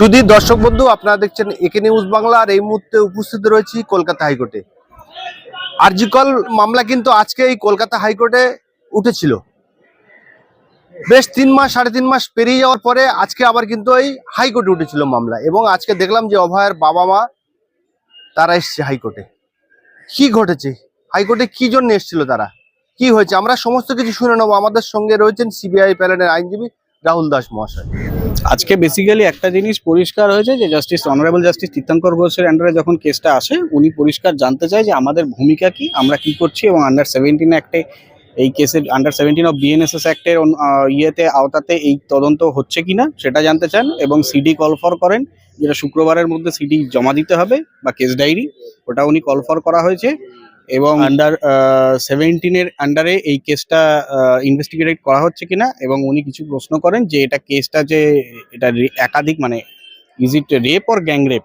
সুধী দর্শক বন্ধু, আপনারা দেখছেন একে নিউজ বাংলা, আর এই মুহূর্তে উপস্থিত রয়েছি কলকাতা হাইকোর্টে। আরজিকল মামলা কিন্তু আজকে এই কলকাতা হাইকোর্টে উঠেছিল। বেশ তিন মাস, সাড়ে তিন মাস পেরিয়ে যাওয়ার পরে আজকে আবার কিন্তু এই হাইকোর্টে উঠেছিল মামলা এবং আজকে দেখলাম যে অভয়ের বাবা মা তারা এসছে হাইকোর্টে। কি ঘটেছে? হাইকোর্টে কি জন্য এসেছিল তারা? কি হয়েছে? আমরা সমস্ত কিছু শুনে নেব। আমাদের সঙ্গে রয়েছেন সিবিআই প্যানেলের আইনজীবী রাহুল দাস মহাশয়। আজকে বেসিক্যালি একটা জিনিস পরিষ্কার হয়েছে যে জাস্টিস অনারেবল জাস্টিস তীর্থঙ্কর ঘোষের আন্ডারে যখন কেসটা আসে, উনি পরিষ্কার জানতে চায় যে আমাদের ভূমিকা কি, আমরা কি করছি এবং আন্ডার সেভেন্টিন অ্যাক্টে এই কেসের আন্ডার সেভেন্টিন অফ বিএনএসএস অ্যাক্টের ইয়েতে, আওতাতে এই তদন্ত হচ্ছে কিনা সেটা জানতে চান এবং সিডি কল ফর করেন, যেটা শুক্রবারের মধ্যে সিডি জমা দিতে হবে বা কেস ডায়েরি ওটা উনি কল ফর করা হয়েছে। এবং আন্ডার সেভেন্টিনের আন্ডারে এই কেসটা ইনভেস্টিগেট করা হচ্ছে কিনা এবং উনি কিছু প্রশ্ন করেন যে এটা কেসটা যে এটা একাধিক মানে is it rape or gang rape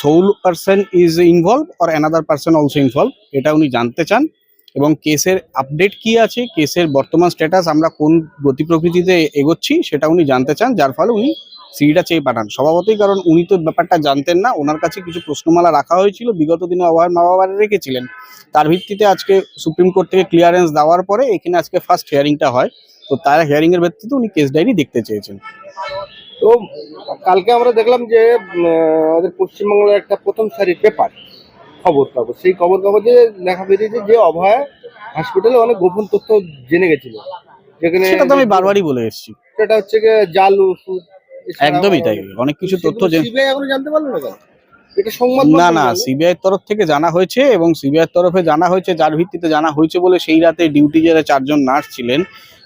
sole person is involve or another person also involve এটা উনি জানতে চান এবং কেসের আপডেট কি আছে? কেসের বর্তমান স্ট্যাটাস আমরা কোন গতি প্রকৃতিতে এগোচ্ছি সেটা উনি জানতে চান, যার ফলে উনি সিডিটা চেয়ে পাঠান। স্বভাবতই কারণ উনি তো ব্যাপারটা জানতেন না ওনার কাছে কিছু প্রশ্নমালা রাখা হয়েছিল বিগত দিনে অভয়ের মা বাবা রেখেছিলেন। তার ভিত্তিতে আজকে সুপ্রিম কোর্ট থেকে ক্লিয়ারেন্স দেওয়ার পরে এখানে আজকে ফার্স্ট হিয়ারিংটা হয়। তো তার হিয়ারিং এর ভিত্তিতে উনি কেস ডায়েরি দেখতে চেয়েছেন। তো কালকে আমরা দেখলাম যে আমাদের পশ্চিমবাংলার একটা প্রথম সারির পেপার খবর কাগজ। সেই খবর কাগজে লেখা বেরিয়েছে যে অভয় হসপিটালে অনেক গোপন তথ্য জেনে গেছিল। যেখানে সেটা তো আমি বারবারই বলে এসেছি। সেটা হচ্ছে গিয়ে জাল ওষুধ একদমই তাই অনেক কিছু তথ্য যে সিবিআই এখনও জানতে পারল না এটা সংবাদ না মাধ্যমে না সিবিআই তরফ থেকে জানা হয়েছে এবং সিবিআই তরফে জানা হয়েছে যার ভিত্তিতে জানা হয়েছে বলে সেই রাতে ডিউটি যারা চারজন নার্স ছিলেন।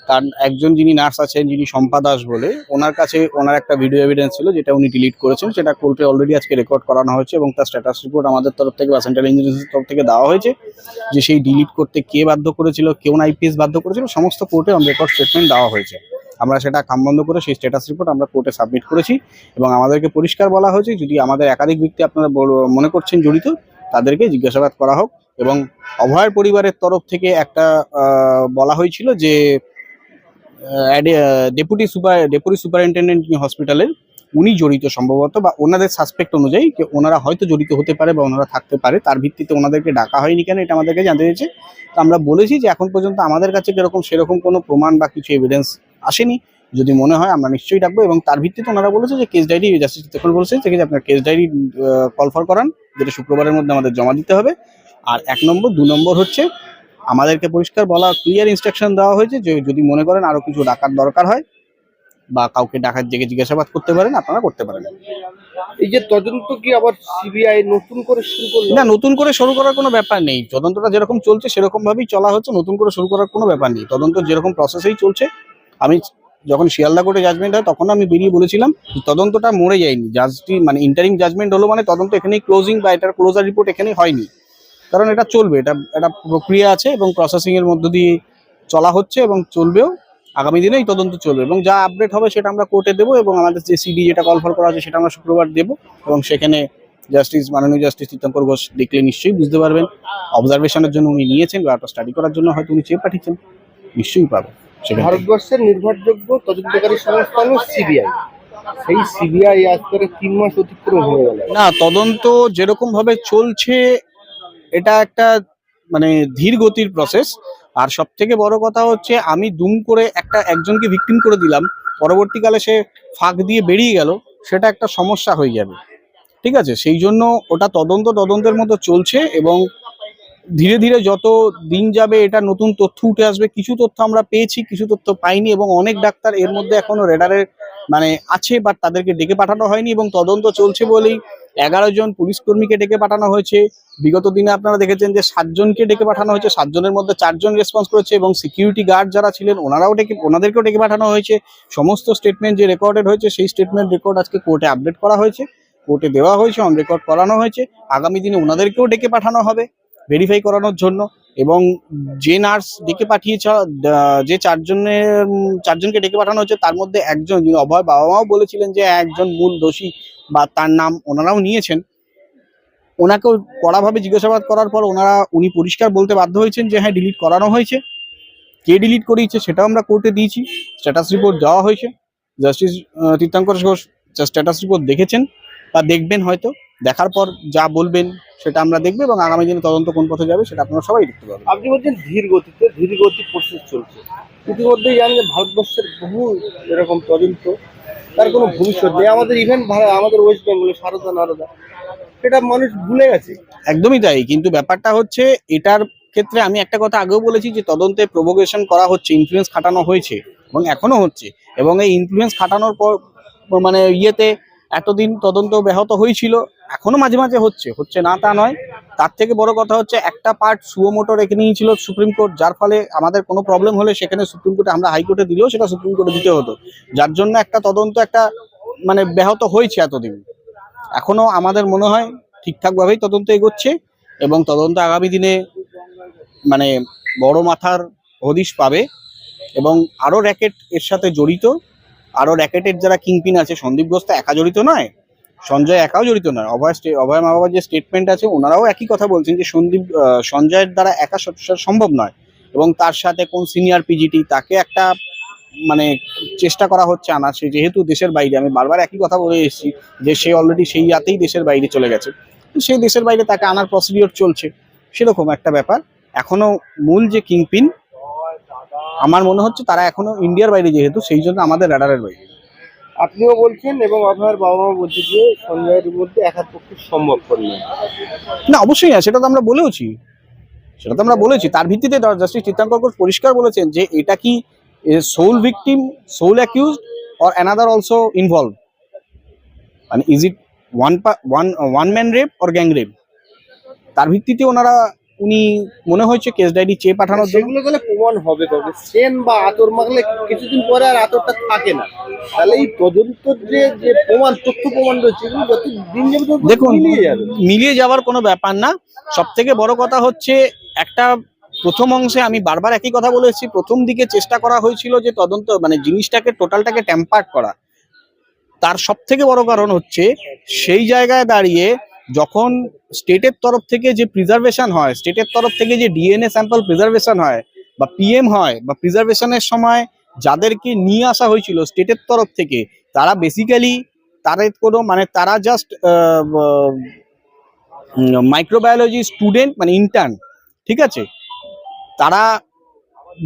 তার একজন যিনি নার্স আছেন যিনি শম্পা দাস বলে ওনার কাছে ওনার একটা ভিডিও এভিডেন্স ছিল যেটা উনি ডিলিট করেছেন সেটা কোর্টে অলরেডি আজকে রেকর্ড করানো হয়েছে এবং তার স্ট্যাটাস রিপোর্ট আমাদের তরফ থেকে বা সেন্ট্রাল ইঞ্জিনিয়ারিং তরফ থেকে দেওয়া হয়েছে যে সেই ডিলিট করতে কে বাধ্য করেছিল কেউ আইপিএস বাধ্য করেছিল সমস্ত কোর্টে অন রেকর্ড স্টেটমেন্ট দেওয়া হয়েছে। আমরা সেটা কাম বন্ধ করে সেই স্ট্যাটাস রিপোর্ট আমরা কোর্টে সাবমিট করেছি এবং আমাদেরকে পরিষ্কার বলা হয়েছে, যদি আমাদের একাধিক ব্যক্তি আপনারা মনে করছেন জড়িত, তাদেরকে জিজ্ঞাসাবাদ করা হোক এবং অভয়ের পরিবারের তরফ থেকে একটা বলা হয়েছিল যে ডেপুটি সুপার ডেপুটি সুপারিনটেন্ডেন্ট হসপিটালের উনি জড়িত সম্ভবত বা ওনাদের সাসপেক্ট অনুযায়ী যে ওনারা হয়তো জড়িত হতে পারে বা ওনারা থাকতে পারে, তার ভিত্তিতে ওনাদেরকে ডাকা হয়নি কেন এটা আমাদেরকে জানতে চেয়েছে তো আমরা বলেছি যে এখন পর্যন্ত আমাদের কাছে যেরকম সেরকম কোনো প্রমাণ বা কিছু এভিডেন্স আসেনি। যদি মনে হয় আমরা নিশ্চয়ই ডাকবো এবং তার ভিত্তিতে ওনারা বলেছে যে কেস ডায়েরি জাস্টিস তখন বলেছে যে আপনার কেস ডায়েরি কল ফর করান, যেটা শুক্রবারের মধ্যে আমাদের জমা দিতে হবে। আর এক নম্বর, দু নম্বর হচ্ছে আমাদেরকে পরিষ্কার বলা ক্লিয়ার ইনস্ট্রাকশন দেওয়া হয়েছে যে যদি মনে করেন আরও কিছু ডাকার দরকার হয় বা কাউকে ডাকার জেগে জিজ্ঞাসাবাদ করতে পারেন আপনারা করতে পারেন। এই যে তদন্ত কি আবার সিবিআই নতুন করে শুরু করল? না নতুন করে শুরু করার কোনো ব্যাপার নেই। তদন্তটা যেরকম চলছে সেরকম ভাবেই চলা হচ্ছে নতুন করে শুরু করার কোনো ব্যাপার নেই। তদন্ত যেরকম প্রসেসেই চলছে আমি যখন শিয়ালদা কোর্টে জাজমেন্ট হয় তখন আমি বেরিয়ে বলেছিলাম তদন্তটা মরে যায়নি। জাজটি মানে ইন্টারিং জাজমেন্ট হলো মানে তদন্ত এখানেই ক্লোজিং বা এটার ক্লোজার রিপোর্ট এখানে হয়নি। কারণ এটা চলবে এটা একটা প্রক্রিয়া আছে এবং প্রসেসিংয়ের মধ্য দিয়ে চলা হচ্ছে এবং চলবেও। আগামী দিনে এই তদন্ত চলবে এবং যা আপডেট হবে সেটা আমরা কোর্টে দেবো এবং আমাদের যে সিডি যেটা কল ফর করা আছে সেটা আমরা শুক্রবার দেবো এবং সেখানে জাস্টিস মাননীয় জাস্টিস তীর্থঙ্কর ঘোষ দেখলে নিশ্চয়ই বুঝতে পারবেন। অবজারভেশনের জন্য উনি নিয়েছেন বা স্টাডি করার জন্য হয়তো উনি চেয়ে পাঠিয়েছেন নিশ্চয়ই পাবে সেখান ভারতবর্ষের নির্ভরযোগ্য তদন্তকারী সংস্থা হলো সিবিআই সেই সিবিআই আজ করে তিন মাস অতিক্রম হয়ে গেল। না তদন্ত যেরকম ভাবে চলছে এটা একটা মানে ধীর গতির প্রসেস আর সব থেকে বড় কথা হচ্ছে, আমি দুম করে একটা একজনকে ভিকটিম করে দিলাম, পরবর্তীকালে সে ফাঁক দিয়ে বেরিয়ে গেল, সেটা একটা সমস্যা হয়ে যাবে। ঠিক আছে? সেই জন্য ওটা তদন্ত তদন্তের মতো চলছে এবং ধীরে ধীরে যত দিন যাবে, এটা নতুন তথ্য উঠে আসবে। কিছু তথ্য আমরা পেয়েছি, কিছু তথ্য পাইনি এবং অনেক ডাক্তার এর মধ্যে এখনও রেডারের মানে আছে বাট তাদেরকে ডেকে পাঠানো হয়নি এবং তদন্ত চলছে বলেই এগারো জন পুলিশ কর্মীকে ডেকে পাঠানো হয়েছে। বিগত দিনে আপনারা দেখেছেন যে সাতজনকে ডেকে পাঠানো হয়েছে সাতজনের মধ্যে চারজন রেসপন্স করেছে এবং সিকিউরিটি গার্ড যারা ছিলেন, ওনারাও ডেকে, ওনাদেরকেও ডেকে পাঠানো হয়েছে। সমস্ত স্টেটমেন্ট যে রেকর্ডেড হয়েছে, সেই স্টেটমেন্ট রেকর্ড আজকে কোর্টে আপডেট করা হয়েছে। কোর্টে দেওয়া হয়েছে অন রেকর্ড করানো হয়েছে। আগামী দিনে ওনাদেরকেও ডেকে পাঠানো হবে ভেরিফাই করানোর জন্য। এবং যে নার্স ডেকে পাঠিয়েছ যে চারজনের, চারজনকে ডেকে পাঠানো হয়েছে, তার মধ্যে একজন যিনি অভয় বাবা মাও বলেছিলেন যে একজন মূল দোষী বা তার নাম ওনারাও নিয়েছেন। ওনাকেও কড়াভাবে জিজ্ঞাসাবাদ করার পর ওনারা, উনি পরিষ্কার বলতে বাধ্য হয়েছেন যে হ্যাঁ ডিলিট করানো হয়েছে। কে ডিলিট করিয়েছে সেটাও আমরা কোর্টে দিয়েছি। স্ট্যাটাস রিপোর্ট দেওয়া হয়েছে। Justice Tirthankar Ghosh status report দেখেছেন বা দেখবেন হয়তো। দেখার পর যা বলবেন সেটা আমরা দেখব এবং আগামী দিনে তদন্ত কোন পথে যাবে সেটা আপনারা সবাই দেখতে পাবেন। আপনি বলছেন ধীর গতিতে ধীর গতি প্রসেস চলছে। ইতিমধ্যেই জানেন যে ভারতবর্ষের বহু এরকম তদন্ত তার কোনো ভবিষ্যৎ নেই। আমাদের ইভেন আমাদের ওয়েস্ট বেঙ্গলে সারদা নারদা সেটা মানুষ ভুলে গেছে। একদমই তাই কিন্তু ব্যাপারটা হচ্ছে এটার ক্ষেত্রে আমি একটা কথা আগেও বলেছি যে তদন্তে প্রভোকেশন করা হচ্ছে ইনফ্লুয়েন্স খাটানো হয়েছে এবং এখনও হচ্ছে। এবং এই ইনফ্লুয়েন্স খাটানোর পর মানে ইয়েতে এতদিন তদন্ত ব্যাহত হয়েছিল, এখনও মাঝে মাঝে হচ্ছে হচ্ছে না তা নয়। তার থেকে বড় কথা হচ্ছে, একটা পার্ট সুয়োমোটো রেখে নিয়েছিল সুপ্রিম কোর্ট, যার ফলে আমাদের কোনো প্রবলেম হলে সেখানে সুপ্রিম কোর্টে আমরা হাইকোর্টে দিলেও সেটা সুপ্রিম কোর্টে দিতে হতো। যার জন্য একটা তদন্ত একটা মানে ব্যাহত হয়েছে এতদিন। এখনও আমাদের মনে হয় ঠিকঠাকভাবেই তদন্ত এগোচ্ছে এবং তদন্ত আগামী দিনে মানে বড় মাথার হদিশ পাবে এবং আরও র্যাকেট এর সাথে জড়িত। আরও র্যাকেটের যারা কিংপিন আছে, সন্দীপ ঘোষ তো একা জড়িত নয়, সঞ্জয় একাও জড়িত নয়। অভয় অভয় মা বাবার যে স্টেটমেন্ট আছে, ওনারাও একই কথা বলছেন যে সন্দীপ সঞ্জয়ের দ্বারা একা সম্ভব নয় এবং তার সাথে কোন সিনিয়র পিজিটি তাকে একটা মানে চেষ্টা করা হচ্ছে আনার সে যেহেতু দেশের বাইরে, আমি বারবার একই কথা বলে এসেছি যে সে অলরেডি সেই রাতেই দেশের বাইরে চলে গেছে। সেই দেশের বাইরে তাকে আনার প্রসিডিওর চলছে, সেরকম একটা ব্যাপার। এখনও মূল যে কিংপিন আমার মনে হচ্ছে তারা এখনও ইন্ডিয়ার বাইরে যেহেতু সেই জন্য আমাদের রাডারের বাইরে। আপনিও বলছেন এবং আপনার বাবা মা বলছে যে সঞ্জয়ের মধ্যে একার পক্ষে সম্ভব করলেন না। অবশ্যই না সেটা তো আমরা বলেওছি। সেটা তো আমরা বলেছি। তার ভিত্তিতে জাস্টিস চিত্রাঙ্কর ঘোষ পরিষ্কার বলেছেন যে এটা কি sole victim sole accused or another also involve মানে is it one one one man rape or gang rape তার ভিত্তিতে ওনারা উনি মনে হয়েছে কেস ডায়েরি চেয়ে পাঠানোর সেগুলো গেলে প্রমাণ হবে কবে? সেন বা আতর মাখলে কিছুদিন পরে আর আতরটা থাকে না। তাহলে এই তদন্তর যে যে প্রমাণ তথ্য প্রমাণ রয়েছে এগুলো যত দিন যাবে দেখুন মিলিয়ে যাওয়ার কোনো ব্যাপার না। সব থেকে বড় কথা হচ্ছে একটা প্রথম অংশে আমি বারবার একই কথা বলেছি প্রথম দিকে চেষ্টা করা হয়েছিল যে তদন্ত মানে জিনিসটাকে টোটালটাকে ট্যাম্পার্ড করা। তার সব থেকে বড় কারণ হচ্ছে সেই জায়গায় দাঁড়িয়ে যখন স্টেটের তরফ থেকে যে প্রিজার্ভেশন হয়, স্টেটের তরফ থেকে যে ডিএনএ স্যাম্পল প্রিজার্ভেশন হয় বা পিএম হয় বা প্রিজার্ভেশনের সময় যাদেরকে নিয়ে আসা হয়েছিল স্টেটের তরফ থেকে, তারা বেসিক্যালি তাদের কোনো মানে তারা জাস্ট মাইক্রোবায়োলজি স্টুডেন্ট মানে ইন্টার্ন ঠিক আছে? তারা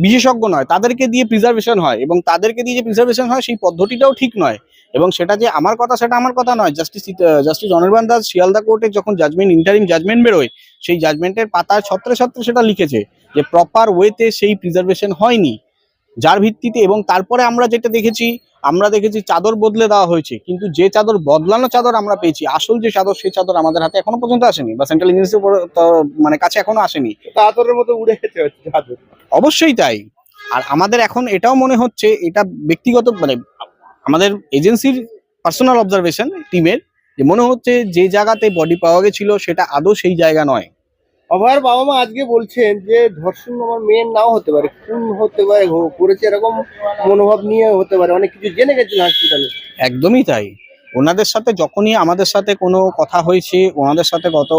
বিশেষজ্ঞ নয়, তাদেরকে দিয়ে প্রিজার্ভেশন হয় এবং তাদেরকে দিয়ে যে প্রিজার্ভেশন হয় সেই পদ্ধতিটাও ঠিক নয়। এবং সেটা যে আমার কথা সেটা আমার কথা নয় জাস্টিস জাস্টিস অনির্বাণ দাস শিয়ালদা কোর্টে যখন জাজমেন্ট ইন্টারিম জাজমেন্ট বেরোয়, সেই জাজমেন্টের পাতায় ছত্রে ছত্রে সেটা লিখেছে যে প্রপার ওয়েতে সেই প্রিজার্ভেশন হয়নি। যার ভিত্তিতে এবং তারপরে আমরা যেটা দেখেছি আমরা দেখেছি চাদর বদলে দেওয়া হয়েছে। কিন্তু যে চাদর বদলানো চাদর আমরা পেয়েছি আসল যে চাদর সেই চাদর আমাদের হাতে এখনও পর্যন্ত আসেনি বা সেন্ট্রাল ইউনিভার্সিটির মানে কাছে এখনও আসেনি। আতরের মতো উড়ে গেছে হচ্ছে অবশ্যই তাই। আর আমাদের এখন এটাও মনে হচ্ছে এটা ব্যক্তিগত মানে আমাদের এজেন্সির পার্সোনাল অবজারভেশন টিমের যে মনে হচ্ছে যে জায়গাতে বডি পাওয়া গেছিল সেটা আদৌ সেই জায়গা নয়। অভয়ের বাবা মা আজকে বলছেন যে ধর্ষণ আমার মেয়ের নাও হতে পারে, খুন হতে পারে করেছে এরকম মনোভাব নিয়ে হতে পারে, অনেক কিছু জেনে গেছেন হসপিটালে একদমই তাই। ওনাদের সাথে যখনই আমাদের সাথে কোনো কথা হয়েছে, ওনাদের সাথে গত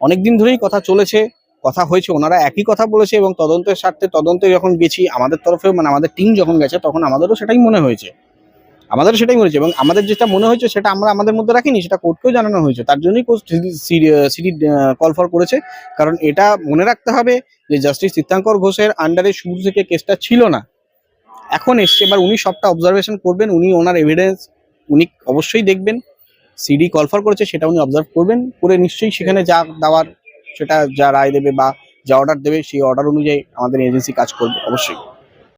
অনেক দিন ধরেই কথা চলেছে, কথা হয়েছে, ওনারা একই কথা বলেছে এবং তদন্তের স্বার্থে তদন্তে যখন গেছি, আমাদের তরফে মানে আমাদের টিম যখন গেছে, তখন আমাদেরও সেটাই মনে হয়েছে। আমাদেরও সেটাই মনে হয়েছে এবং আমাদের যেটা মনে হয়েছে সেটা আমরা আমাদের মধ্যে রাখিনি, সেটা কোর্টকেও জানানো হয়েছে। তার জন্যই কোর্ট সিডি কল ফর করেছে। কারণ এটা মনে রাখতে হবে যে জাস্টিস চিত্তাঙ্কর ঘোষের আন্ডারে শুরু থেকে কেসটা ছিল না। এখন এসছে, এবার উনি সবটা অবজারভেশন করবেন, উনি ওনার এভিডেন্স উনি অবশ্যই দেখবেন। সিডি কলফার করেছে, সেটা উনি অবজার্ভ করবেন, করে নিশ্চয়ই সেখানে যা দেওয়ার, সেটা যা রায় দেবে বা যা অর্ডার দেবে, সেই অর্ডার অনুযায়ী আমাদের এজেন্সি কাজ করবে, অবশ্যই।